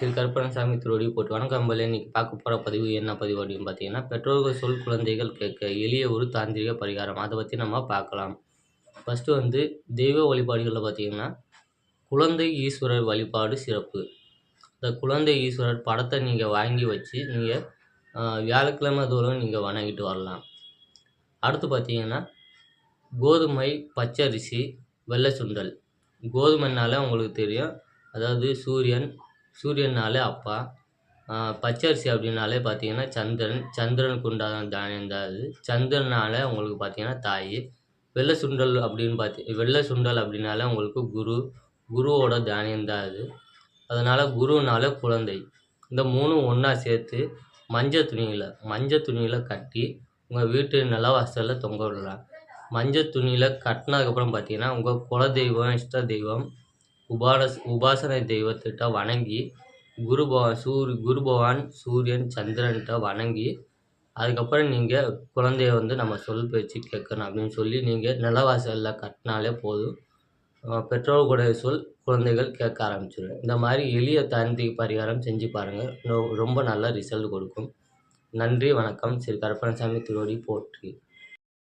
ஸ்ரீ கருப்பணசாமி திருவடி போட்டு வணக்கம். நம்பளே இன்னைக்கு பார்க்க போகிற பதிவு என்ன பதிவு அப்படின்னு பார்த்தீங்கன்னா பெற்றோர்கள் சொல் குழந்தைகள் கேட்க எளிய ஒரு தாந்திரிக பரிகாரம். அதை பற்றி நம்ம பார்க்கலாம். ஃபஸ்ட்டு வந்து தெய்வ வழிபாடுகளில் பார்த்தீங்கன்னா குழந்தை ஈஸ்வரர் வழிபாடு சிறப்பு. இந்த குழந்தை ஈஸ்வரர் படத்தை நீங்கள் வாங்கி வச்சு நீங்கள் வியாழக்கிழமை தோறும் நீங்கள் வணங்கிட்டு வரலாம். அடுத்து பார்த்தீங்கன்னா கோதுமை பச்சரிசி வெள்ளை சுண்டல். கோதுமைனால உங்களுக்கு தெரியும். அதாவது சூரியன் சூரியன்னாலே அப்பா. பச்சரிசி அப்படின்னாலே பார்த்தீங்கன்னா சந்திரன் சந்திரனுக்கு உண்டான தானியம் தான் அது. சந்திரனால உங்களுக்கு பார்த்தீங்கன்னா தாய். வெள்ளை சுண்டல் அப்படின்னு பார்த்தி வெள்ளை சுண்டல் அப்படின்னாலே உங்களுக்கு குரு குருவோட தானியம் தான் அது. அதனால் குருனால குழந்தை. இந்த மூணும் ஒன்றா சேர்த்து மஞ்சள் துணியில் மஞ்சள் துணியில் கட்டி உங்கள் வீட்டு நிலவாசலில் தொங்க விடலாம். மஞ்சள் துணியில் கட்டினதுக்கப்புறம் பார்த்தீங்கன்னா உங்கள் குல தெய்வம் இஷ்ட தெய்வம் உபாச உபாசனை தெய்வத்திட்ட வணங்கி குரு சூரிய குருபவான் குரு சூரியன் சந்திரன்கிட்ட வணங்கி அதுக்கப்புறம் நீங்கள் குழந்தைய வந்து நம்ம சொல் பேச்சு கேட்கணும் அப்படின்னு சொல்லி நீங்கள் நிலவாசலில் கட்டினாலே போதும். பெற்றோர்களுடைய சொல் குழந்தைகள் கேட்க ஆரம்பிச்சிடும் இந்த மாதிரி எளிய தாந்திரிக பரிகாரம் செஞ்சு பாருங்கள் ரொம்ப நல்ல ரிசல்ட் கொடுக்கும். நன்றி வணக்கம். ஸ்ரீ கருப்பணசாமி திருவடி போற்றி.